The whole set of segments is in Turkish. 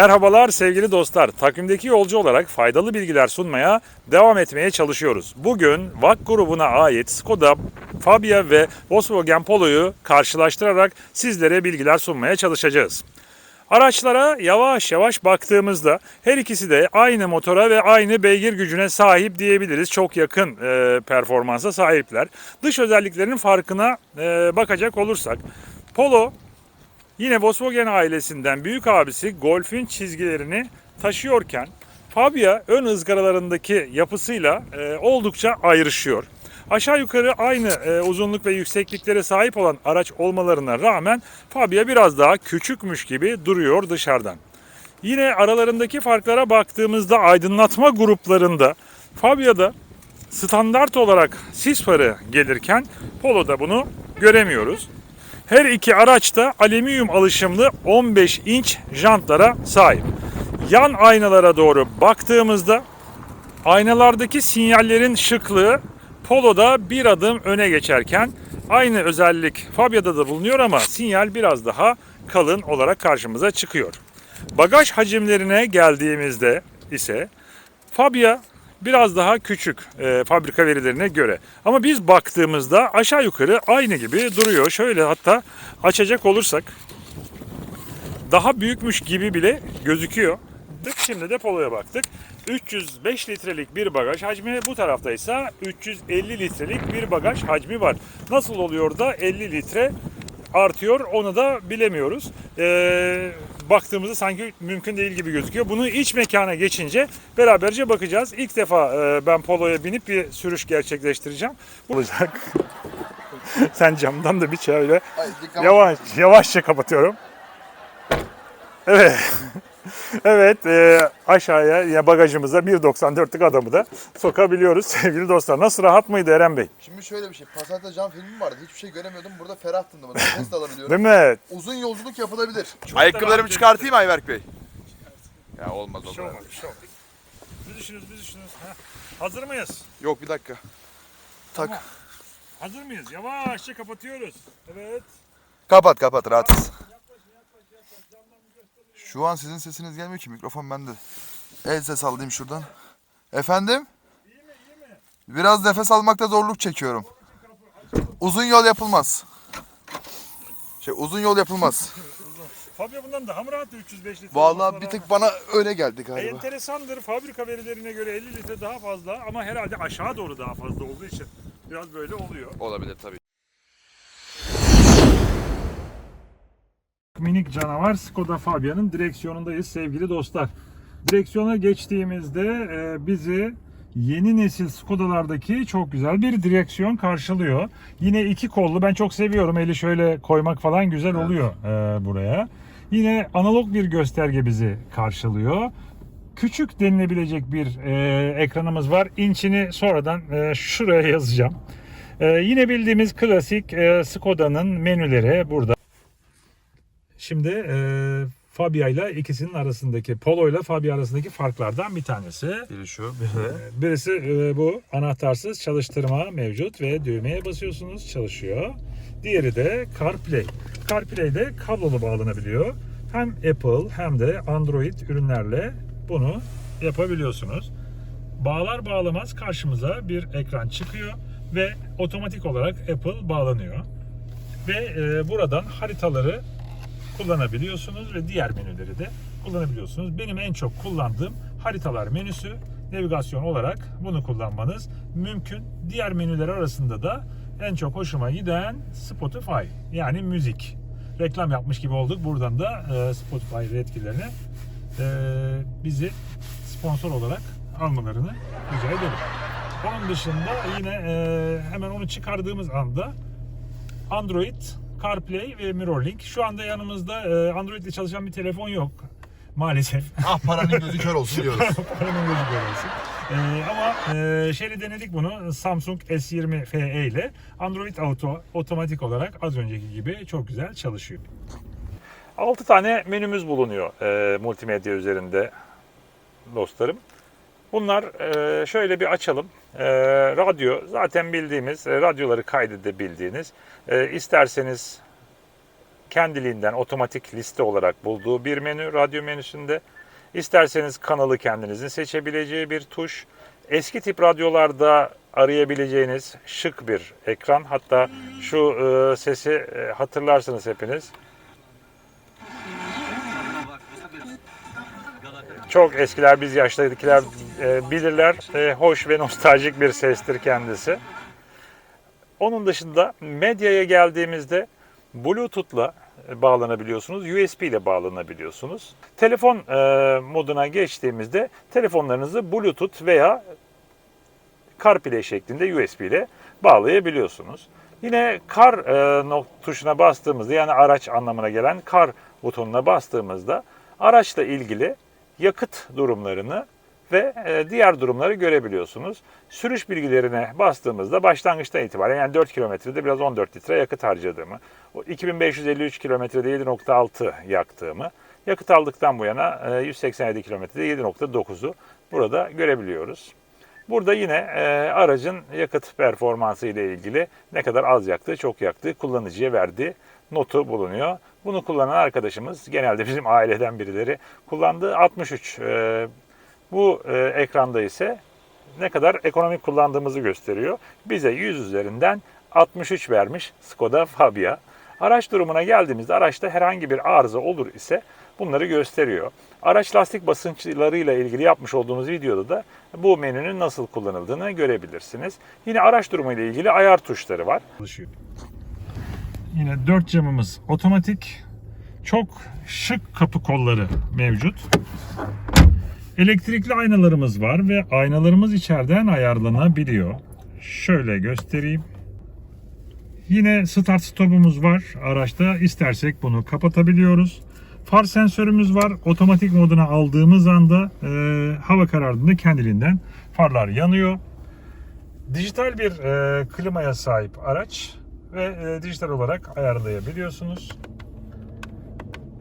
Merhabalar sevgili dostlar. Takvimdeki yolcu olarak faydalı bilgiler sunmaya devam etmeye çalışıyoruz. Bugün VAK grubuna ait Skoda, Fabia ve Volkswagen Polo'yu karşılaştırarak sizlere bilgiler sunmaya çalışacağız. Araçlara yavaş yavaş baktığımızda her ikisi de aynı motora ve aynı beygir gücüne sahip diyebiliriz. Çok yakın e, performansa sahipler. Dış özelliklerinin farkına e, bakacak olursak Polo Yine Volkswagen ailesinden büyük abisi Golf'ün çizgilerini taşıyorken Fabia ön ızgaralarındaki yapısıyla e, oldukça ayrışıyor. Aşağı yukarı aynı e, uzunluk ve yüksekliklere sahip olan araç olmalarına rağmen Fabia biraz daha küçükmüş gibi duruyor dışarıdan. Yine aralarındaki farklara baktığımızda aydınlatma gruplarında Fabia'da standart olarak sis farı gelirken Polo'da bunu göremiyoruz. Her iki araç da alüminyum alışımlı 15 inç jantlara sahip. Yan aynalara doğru baktığımızda aynalardaki sinyallerin şıklığı Polo'da bir adım öne geçerken aynı özellik Fabia'da da bulunuyor ama sinyal biraz daha kalın olarak karşımıza çıkıyor. Bagaj hacimlerine geldiğimizde ise Fabia biraz daha küçük e, fabrika verilerine göre. Ama biz baktığımızda aşağı yukarı aynı gibi duruyor. Şöyle hatta açacak olursak daha büyükmüş gibi bile gözüküyor. Şimdi de Polo'ya baktık. 305 litrelik bir bagaj hacmi bu tarafta ise 350 litrelik bir bagaj hacmi var. Nasıl oluyor da 50 litre artıyor onu da bilemiyoruz. Ee, baktığımızda sanki mümkün değil gibi gözüküyor. Bunu iç mekana geçince beraberce bakacağız. İlk defa e, ben Polo'ya binip bir sürüş gerçekleştireceğim. Olacak. Sen camdan da bir şöyle Ay, yavaş yavaşça kapatıyorum. Evet. Evet, e, aşağıya ya bagajımıza 1.94'lük adamı da sokabiliyoruz sevgili dostlar. Nasıl rahat mıydı Eren Bey? Şimdi şöyle bir şey. Passat'ta cam filmi vardı. Hiçbir şey göremiyordum. Burada bana. Nefes de alabiliyorum. Değil mi? Uzun yolculuk yapılabilir. Ayakkabılarımı çıkartayım Ayberk Bey. Ya olmaz o Bir şey olmaz, bir şey olmaz. Bir düşünüz, bir düşünüz. Heh. Hazır mıyız? Yok bir dakika. Tak. Hazır mıyız? Yavaşça kapatıyoruz. Evet. Kapat kapat rahatsız. Şu an sizin sesiniz gelmiyor ki mikrofon bende. El ses alayım şuradan. Efendim? Biraz nefes almakta zorluk çekiyorum. Uzun yol yapılmaz. Şey uzun yol yapılmaz. Fabia bundan daha mı rahat 305 litre? Vallahi bir tık bana öyle geldi galiba. Enteresandır. Fabrika verilerine göre 50 litre daha fazla ama herhalde aşağı doğru daha fazla olduğu için biraz böyle oluyor. Olabilir tabii. Minik canavar Skoda Fabia'nın direksiyonundayız sevgili dostlar. Direksiyona geçtiğimizde e, bizi yeni nesil Skoda'lardaki çok güzel bir direksiyon karşılıyor. Yine iki kollu ben çok seviyorum. Eli şöyle koymak falan güzel oluyor e, buraya. Yine analog bir gösterge bizi karşılıyor. Küçük denilebilecek bir e, ekranımız var. İnçini sonradan e, şuraya yazacağım. E, yine bildiğimiz klasik e, Skoda'nın menüleri burada. Şimdi e, Fabia ile ikisinin arasındaki Polo ile Fabia arasındaki farklardan bir tanesi. Biri şu. E, Birisi e, bu anahtarsız çalıştırma mevcut ve düğmeye basıyorsunuz çalışıyor. Diğeri de CarPlay. CarPlay'de kablolu bağlanabiliyor. Hem Apple hem de Android ürünlerle bunu yapabiliyorsunuz. Bağlar bağlamaz karşımıza bir ekran çıkıyor ve otomatik olarak Apple bağlanıyor. Ve e, buradan haritaları kullanabiliyorsunuz ve diğer menüleri de kullanabiliyorsunuz. Benim en çok kullandığım haritalar menüsü, navigasyon olarak bunu kullanmanız mümkün. Diğer menüler arasında da en çok hoşuma giden Spotify yani müzik. Reklam yapmış gibi olduk. Buradan da e, Spotify yetkililerine e, bizi sponsor olarak almalarını rica ederim. Onun dışında yine e, hemen onu çıkardığımız anda Android, CarPlay ve MirrorLink. Şu anda yanımızda e, Android ile çalışan bir telefon yok maalesef. Ah paranın gözü kör olsun diyoruz. Paranın gözü görülsün. E, ama e, şeyle denedik bunu Samsung S20 FE ile Android Auto otomatik olarak az önceki gibi çok güzel çalışıyor. 6 tane menümüz bulunuyor e, multimedya üzerinde dostlarım. Bunlar e, şöyle bir açalım. E, radyo zaten bildiğimiz, e, radyoları kaydedebildiğiniz. E, isterseniz kendiliğinden otomatik liste olarak bulduğu bir menü radyo menüsünde. İsterseniz kanalı kendinizin seçebileceği bir tuş. Eski tip radyolarda arayabileceğiniz şık bir ekran. Hatta şu e, sesi e, hatırlarsınız hepiniz. Çok eskiler biz yaşlardakiler e, bilirler. E, hoş ve nostaljik bir sestir kendisi. Onun dışında medyaya geldiğimizde Bluetooth'la bağlanabiliyorsunuz, USB ile bağlanabiliyorsunuz. Telefon e, moduna geçtiğimizde telefonlarınızı Bluetooth veya CarPlay şeklinde USB ile bağlayabiliyorsunuz. Yine kar e, tuşuna bastığımızda yani araç anlamına gelen kar butonuna bastığımızda araçla ilgili yakıt durumlarını ve e, diğer durumları görebiliyorsunuz. Sürüş bilgilerine bastığımızda başlangıçtan itibaren yani 4 kilometrede biraz 14 litre yakıt harcadığımı, o 2553 kilometrede 7.6 yaktığımı, yakıt aldıktan bu yana e, 187 kilometrede 7.9'u burada görebiliyoruz. Burada yine e, aracın yakıt performansı ile ilgili ne kadar az yaktığı, çok yaktığı kullanıcıya verdiği notu bulunuyor. Bunu kullanan arkadaşımız genelde bizim aileden birileri kullandığı 63. E, bu e, ekranda ise ne kadar ekonomik kullandığımızı gösteriyor. Bize 100 üzerinden 63 vermiş Skoda Fabia. Araç durumuna geldiğimizde araçta herhangi bir arıza olur ise bunları gösteriyor. Araç lastik basınçlarıyla ilgili yapmış olduğumuz videoda da bu menünün nasıl kullanıldığını görebilirsiniz. Yine araç durumu ile ilgili ayar tuşları var. Yine dört camımız otomatik. Çok şık kapı kolları mevcut. Elektrikli aynalarımız var ve aynalarımız içeriden ayarlanabiliyor. Şöyle göstereyim. Yine start stopumuz var araçta. İstersek bunu kapatabiliyoruz. Far sensörümüz var. Otomatik moduna aldığımız anda e, hava karardığında kendiliğinden farlar yanıyor. Dijital bir e, klimaya sahip araç ve e, dijital olarak ayarlayabiliyorsunuz.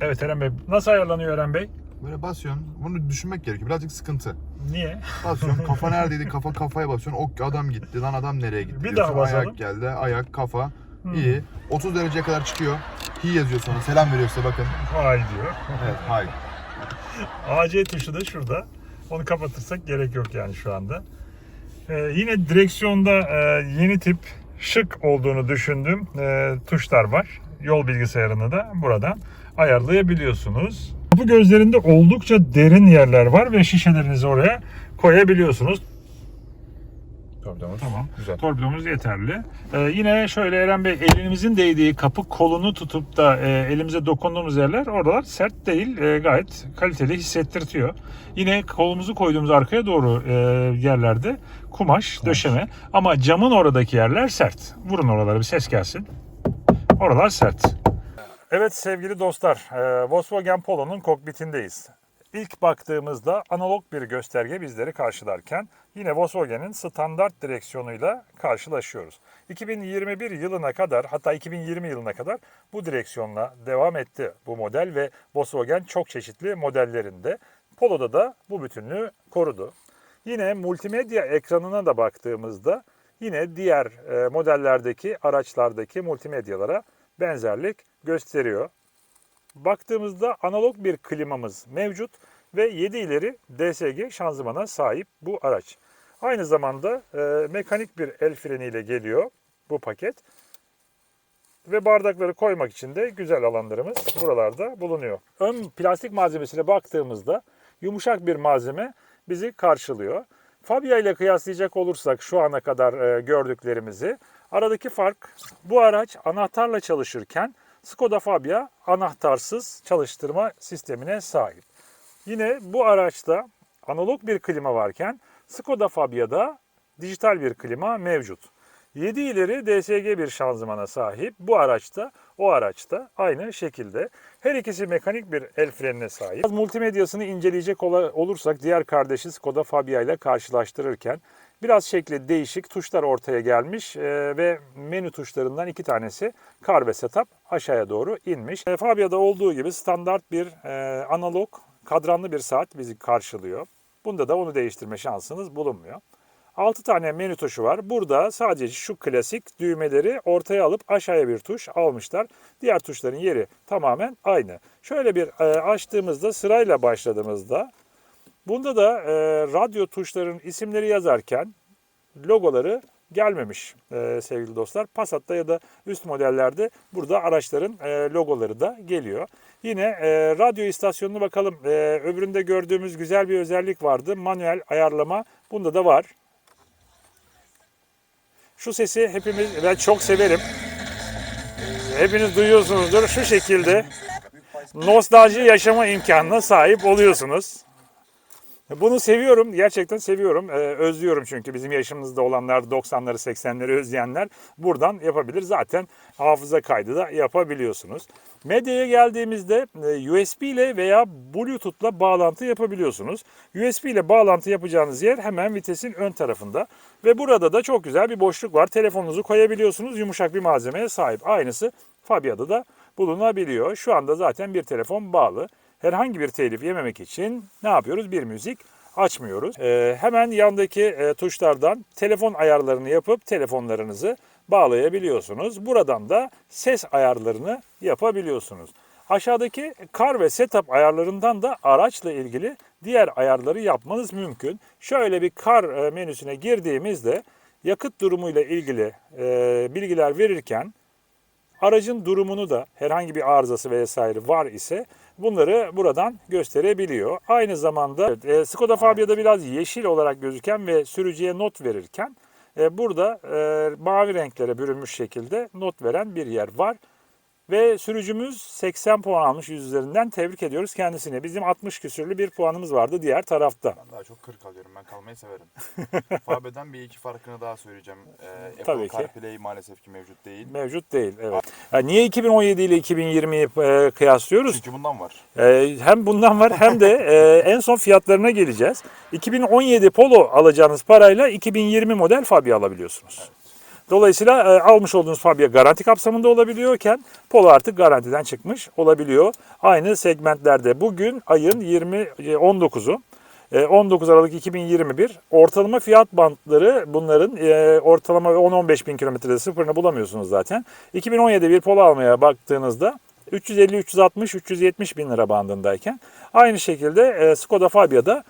Evet Eren Bey. Nasıl ayarlanıyor Eren Bey? Böyle basıyorsun. Bunu düşünmek gerekiyor. Birazcık sıkıntı. Niye? Basıyorsun. Kafa neredeydi? Kafa kafaya basıyorsun. Ok adam gitti. Lan adam nereye gitti? Bir diyorsun. daha basalım. Ayak geldi. Ayak, kafa. İyi. 30 dereceye kadar çıkıyor. Hi yazıyor sonra. Selam veriyor size bakın. Hay diyor. Evet, hay. AC tuşu da şurada. Onu kapatırsak gerek yok yani şu anda. Ee, yine direksiyonda e, yeni tip şık olduğunu düşündüğüm e, tuşlar var. Yol bilgisayarını da buradan ayarlayabiliyorsunuz. Kapı gözlerinde oldukça derin yerler var ve şişelerinizi oraya koyabiliyorsunuz. Torpidomuz. Tamam. Güzel. Torpidomuz yeterli. Ee, yine şöyle Eren Bey elimizin değdiği kapı kolunu tutup da e, elimize dokunduğumuz yerler oralar sert değil e, gayet kaliteli hissettirtiyor. Yine kolumuzu koyduğumuz arkaya doğru e, yerlerde kumaş, döşeme ama camın oradaki yerler sert. Vurun oralara bir ses gelsin. Oralar sert. Evet sevgili dostlar, e, Volkswagen Polo'nun kokpitindeyiz. İlk baktığımızda analog bir gösterge bizleri karşılarken yine Volkswagen'in standart direksiyonuyla karşılaşıyoruz. 2021 yılına kadar hatta 2020 yılına kadar bu direksiyonla devam etti bu model ve Volkswagen çok çeşitli modellerinde. Polo'da da bu bütünlüğü korudu. Yine multimedya ekranına da baktığımızda yine diğer e, modellerdeki araçlardaki multimedyalara benzerlik gösteriyor. Baktığımızda analog bir klimamız mevcut ve 7 ileri DSG şanzımana sahip bu araç. Aynı zamanda e, mekanik bir el freniyle geliyor bu paket. Ve bardakları koymak için de güzel alanlarımız buralarda bulunuyor. Ön plastik malzemesine baktığımızda yumuşak bir malzeme bizi karşılıyor. Fabia ile kıyaslayacak olursak şu ana kadar e, gördüklerimizi aradaki fark bu araç anahtarla çalışırken Skoda Fabia anahtarsız çalıştırma sistemine sahip. Yine bu araçta analog bir klima varken Skoda Fabia'da dijital bir klima mevcut. 7 ileri DSG bir şanzımana sahip. Bu araçta, o araçta aynı şekilde. Her ikisi mekanik bir el frenine sahip. Multimedyasını inceleyecek olursak diğer kardeşi Skoda Fabia ile karşılaştırırken biraz şekli değişik tuşlar ortaya gelmiş e, ve menü tuşlarından iki tanesi kar ve setup aşağıya doğru inmiş. E, Fabia'da olduğu gibi standart bir e, analog kadranlı bir saat bizi karşılıyor. Bunda da onu değiştirme şansınız bulunmuyor. 6 tane menü tuşu var. Burada sadece şu klasik düğmeleri ortaya alıp aşağıya bir tuş almışlar. Diğer tuşların yeri tamamen aynı. Şöyle bir e, açtığımızda sırayla başladığımızda bunda da e, radyo tuşların isimleri yazarken logoları gelmemiş e, sevgili dostlar. Passat'ta ya da üst modellerde burada araçların e, logoları da geliyor. Yine e, radyo istasyonuna bakalım. E, öbüründe gördüğümüz güzel bir özellik vardı. Manuel ayarlama. Bunda da var. Şu sesi hepimiz ben çok severim. Hepiniz duyuyorsunuzdur. Şu şekilde nostalji yaşama imkanına sahip oluyorsunuz. Bunu seviyorum. Gerçekten seviyorum. Ee, özlüyorum çünkü bizim yaşımızda olanlar 90'ları 80'leri özleyenler buradan yapabilir. Zaten hafıza kaydı da yapabiliyorsunuz. Medyaya geldiğimizde e, USB ile veya Bluetooth'la bağlantı yapabiliyorsunuz. USB ile bağlantı yapacağınız yer hemen vitesin ön tarafında. Ve burada da çok güzel bir boşluk var. Telefonunuzu koyabiliyorsunuz. Yumuşak bir malzemeye sahip. Aynısı Fabia'da da bulunabiliyor. Şu anda zaten bir telefon bağlı herhangi bir telif yememek için ne yapıyoruz? Bir müzik açmıyoruz. Ee, hemen yandaki e, tuşlardan telefon ayarlarını yapıp telefonlarınızı bağlayabiliyorsunuz. Buradan da ses ayarlarını yapabiliyorsunuz. Aşağıdaki kar ve setup ayarlarından da araçla ilgili diğer ayarları yapmanız mümkün. Şöyle bir kar e, menüsüne girdiğimizde yakıt durumuyla ilgili e, bilgiler verirken Aracın durumunu da herhangi bir arızası vesaire var ise bunları buradan gösterebiliyor. Aynı zamanda evet, e, Skoda Fabia'da biraz yeşil olarak gözüken ve sürücüye not verirken e, burada e, mavi renklere bürünmüş şekilde not veren bir yer var. Ve sürücümüz 80 puan almış 100 üzerinden. Tebrik ediyoruz kendisine. Bizim 60 küsürlü bir puanımız vardı diğer tarafta. Ben daha çok 40 alıyorum. Ben kalmayı severim. Fabe'den bir iki farkını daha söyleyeceğim. Ee, Tabii Apple ki. CarPlay maalesef ki mevcut değil. Mevcut değil. Evet. Ha, niye 2017 ile 2020'yi e, kıyaslıyoruz? Çünkü bundan var. Ee, hem bundan var hem de e, en son fiyatlarına geleceğiz. 2017 Polo alacağınız parayla 2020 model Fabia alabiliyorsunuz. Dolayısıyla e, almış olduğunuz Fabia garanti kapsamında olabiliyorken Polo artık garantiden çıkmış olabiliyor. Aynı segmentlerde bugün ayın 20 e, 19'u. e, 19 Aralık 2021 ortalama fiyat bantları bunların e, ortalama 10-15 bin kilometrede sıfırını bulamıyorsunuz zaten. 2017 bir Polo almaya baktığınızda 350, 360, 370 bin lira bandındayken aynı şekilde e, Skoda Fabia'da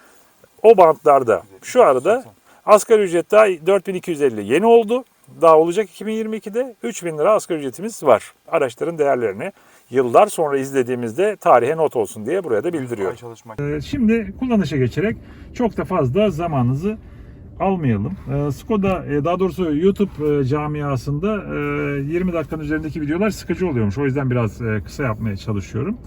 o bantlarda şu arada asgari ücret daha 4250 yeni oldu. Daha olacak 2022'de 3000 lira asgari ücretimiz var. Araçların değerlerini yıllar sonra izlediğimizde tarihe not olsun diye buraya da bildiriyor. Ee, Şimdi kullanışa geçerek çok da fazla zamanınızı almayalım. Ee, Skoda e, daha doğrusu YouTube e, camiasında e, 20 dakikanın üzerindeki videolar sıkıcı oluyormuş. O yüzden biraz e, kısa yapmaya çalışıyorum.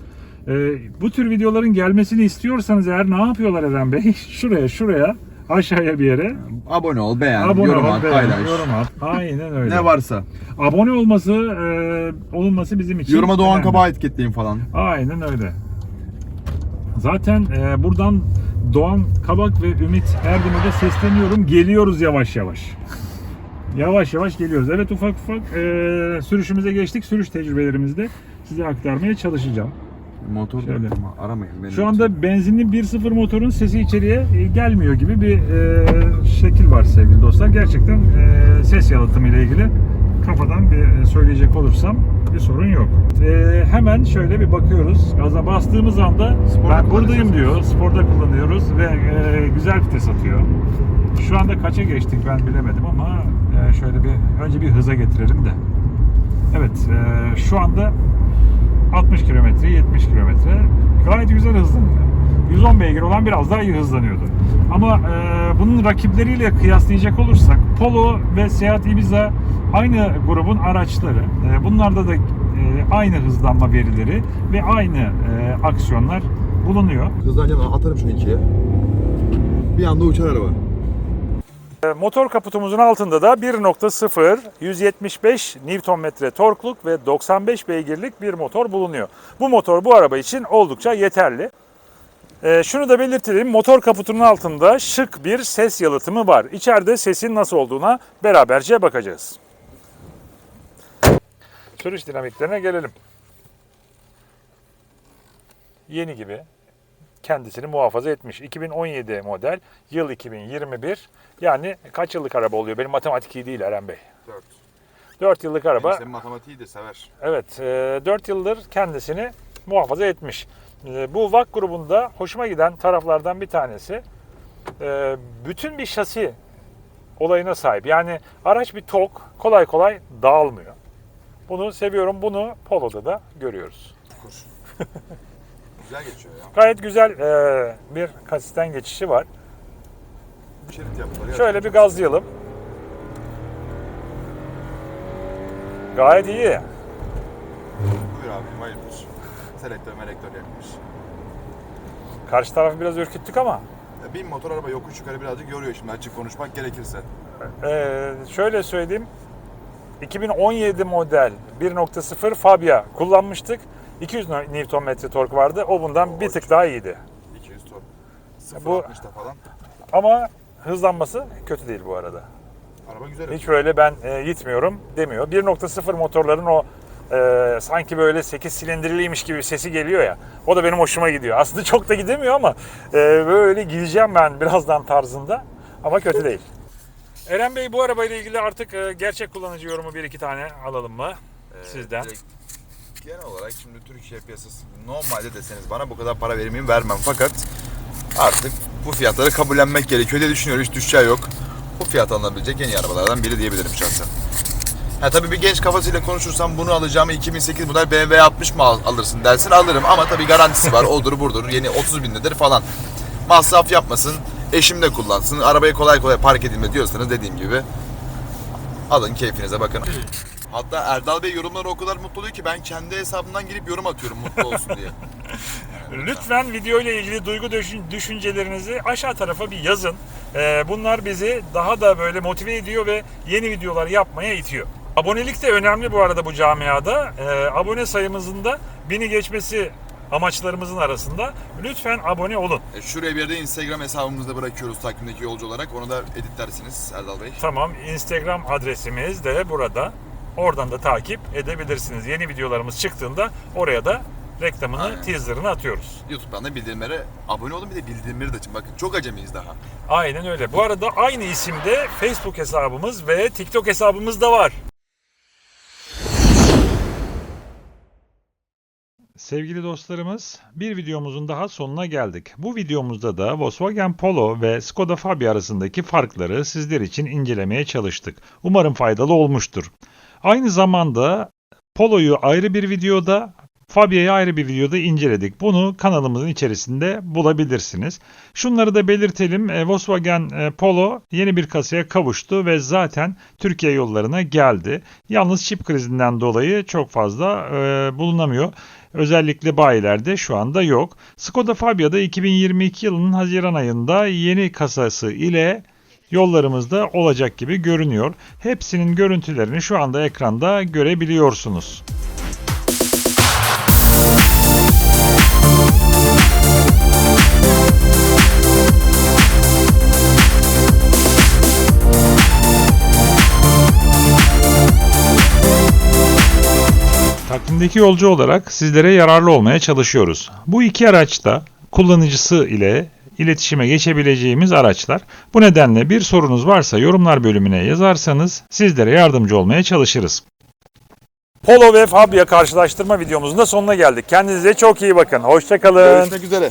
E, Bu tür videoların gelmesini istiyorsanız eğer ne yapıyorlar Eren Bey? Şuraya şuraya aşağıya bir yere Abone ol, beğen, abone yorum ol, at, beğen, paylaş. yorum at. Aynen öyle. Ne varsa. Abone olması, e, olunması bizim için Yoruma Doğan önemli. Kabağ etiketleyin falan. Aynen öyle. Zaten e, buradan Doğan Kabak ve Ümit Erdem'e de sesleniyorum. Geliyoruz yavaş yavaş. Yavaş yavaş geliyoruz. Evet ufak ufak e, sürüşümüze geçtik. Sürüş tecrübelerimizi de size aktarmaya çalışacağım. Motor Şöyle. ama aramayın beni. Şu anda benzinli 1.0 motorun sesi içeriye e, gelmiyor gibi bir e, şekil var sevgili dostlar. Gerçekten e, ses yalıtımı ile ilgili kafadan bir e, söyleyecek olursam bir sorun yok. E, hemen şöyle bir bakıyoruz. Gaza bastığımız anda Sporda ben buradayım diyor. Sporda kullanıyoruz ve e, güzel vites atıyor. Şu anda kaça geçtik ben bilemedim ama e, şöyle bir önce bir hıza getirelim de. Evet e, şu anda 60 kilometre, 70 kilometre. Gayet güzel hızlanıyor. 110 beygir olan biraz daha iyi hızlanıyordu. Ama e, bunun rakipleriyle kıyaslayacak olursak Polo ve Seat Ibiza aynı grubun araçları. E, bunlarda da e, aynı hızlanma verileri ve aynı e, aksiyonlar bulunuyor. Hızlanacağım atarım şunu ikiye. Bir anda uçar araba. E, Motor kaputumuzun altında da 1.0 175 Nm torkluk ve 95 beygirlik bir motor bulunuyor. Bu motor bu araba için oldukça yeterli. E, şunu da belirtelim. Motor kaputunun altında şık bir ses yalıtımı var. İçeride sesin nasıl olduğuna beraberce bakacağız. Sürüş dinamiklerine gelelim. Yeni gibi. Kendisini muhafaza etmiş. 2017 model, yıl 2021. Yani kaç yıllık araba oluyor? Benim matematik iyi değil Eren Bey. 4. 4 yıllık araba. Senin matematiği de sever. Evet, 4 yıldır kendisini muhafaza etmiş. E, Bu VAK grubunda hoşuma giden taraflardan bir tanesi e, bütün bir şasi olayına sahip. Yani araç bir tok, kolay kolay dağılmıyor. Bunu seviyorum. Bunu Polo'da da görüyoruz. Güzel geçiyor ya. Gayet güzel e, bir kasisten geçişi var. Şerit yaptılar. Şöyle bir gazlayalım. Gayet iyi. Buyur abi hayırdır. Selektör melektör yakmış. Karşı tarafı biraz ürküttük ama Ya bin motor araba yokuş yukarı birazcık yoruyor şimdi açık konuşmak gerekirse. Ee, şöyle söyleyeyim. 2017 model 1.0 Fabia kullanmıştık. 200 Nm tork vardı. O bundan bir tık daha iyiydi. 200 ton. Bu- 0.60'da falan. Ama hızlanması kötü değil bu arada. Araba güzel. Hiç böyle ben e, gitmiyorum demiyor. 1.0 motorların o e, sanki böyle 8 silindirliymiş gibi sesi geliyor ya. O da benim hoşuma gidiyor. Aslında çok da gidemiyor ama e, böyle gideceğim ben birazdan tarzında. Ama kötü değil. Eren Bey bu arabayla ilgili artık e, gerçek kullanıcı yorumu bir iki tane alalım mı? Sizden. direkt Genel olarak şimdi Türkiye piyasası normalde deseniz bana bu kadar para verir miyim vermem fakat artık bu fiyatları kabullenmek gerekiyor diye düşünüyorum. Hiç düşeceği yok. Bu fiyat alınabilecek en iyi arabalardan biri diyebilirim şahsen. Ha tabii bir genç kafasıyla konuşursam bunu alacağım 2008 model BMW 60 mı al- alırsın dersin alırım ama tabii garantisi var odur budur yeni 30 bin nedir falan. Masraf yapmasın eşim de kullansın arabayı kolay kolay park edilme diyorsanız dediğim gibi alın keyfinize bakın. Hatta Erdal Bey yorumları o kadar mutlu oluyor ki ben kendi hesabımdan girip yorum atıyorum mutlu olsun diye. Lütfen video ile ilgili duygu düşün- düşüncelerinizi aşağı tarafa bir yazın. Ee, bunlar bizi daha da böyle motive ediyor ve yeni videolar yapmaya itiyor. Abonelik de önemli bu arada bu camiada. Ee, abone sayımızın da bini geçmesi amaçlarımızın arasında. Lütfen abone olun. E, Şuraya bir yerde Instagram hesabımızda bırakıyoruz takvimdeki yolcu olarak. Onu da editlersiniz Erdal Bey. Tamam Instagram adresimiz de burada. Oradan da takip edebilirsiniz. Yeni videolarımız çıktığında oraya da reklamını, Aynen. teaserını atıyoruz. YouTube'dan da bildirimlere abone olun bir de bildirimleri de açın. Bakın çok acemiyiz daha. Aynen öyle. Bu arada aynı isimde Facebook hesabımız ve TikTok hesabımız da var. Sevgili dostlarımız, bir videomuzun daha sonuna geldik. Bu videomuzda da Volkswagen Polo ve Skoda Fabia arasındaki farkları sizler için incelemeye çalıştık. Umarım faydalı olmuştur. Aynı zamanda Polo'yu ayrı bir videoda, Fabia'yı ayrı bir videoda inceledik. Bunu kanalımızın içerisinde bulabilirsiniz. Şunları da belirtelim. E, Volkswagen e, Polo yeni bir kasaya kavuştu ve zaten Türkiye yollarına geldi. Yalnız çip krizinden dolayı çok fazla e, bulunamıyor. Özellikle bayilerde şu anda yok. Skoda Fabia'da 2022 yılının Haziran ayında yeni kasası ile yollarımızda olacak gibi görünüyor. Hepsinin görüntülerini şu anda ekranda görebiliyorsunuz. Takvimdeki yolcu olarak sizlere yararlı olmaya çalışıyoruz. Bu iki araç da kullanıcısı ile iletişime geçebileceğimiz araçlar. Bu nedenle bir sorunuz varsa yorumlar bölümüne yazarsanız sizlere yardımcı olmaya çalışırız. Polo ve Fabia karşılaştırma videomuzun da sonuna geldik. Kendinize çok iyi bakın. Hoşçakalın. Görüşmek üzere.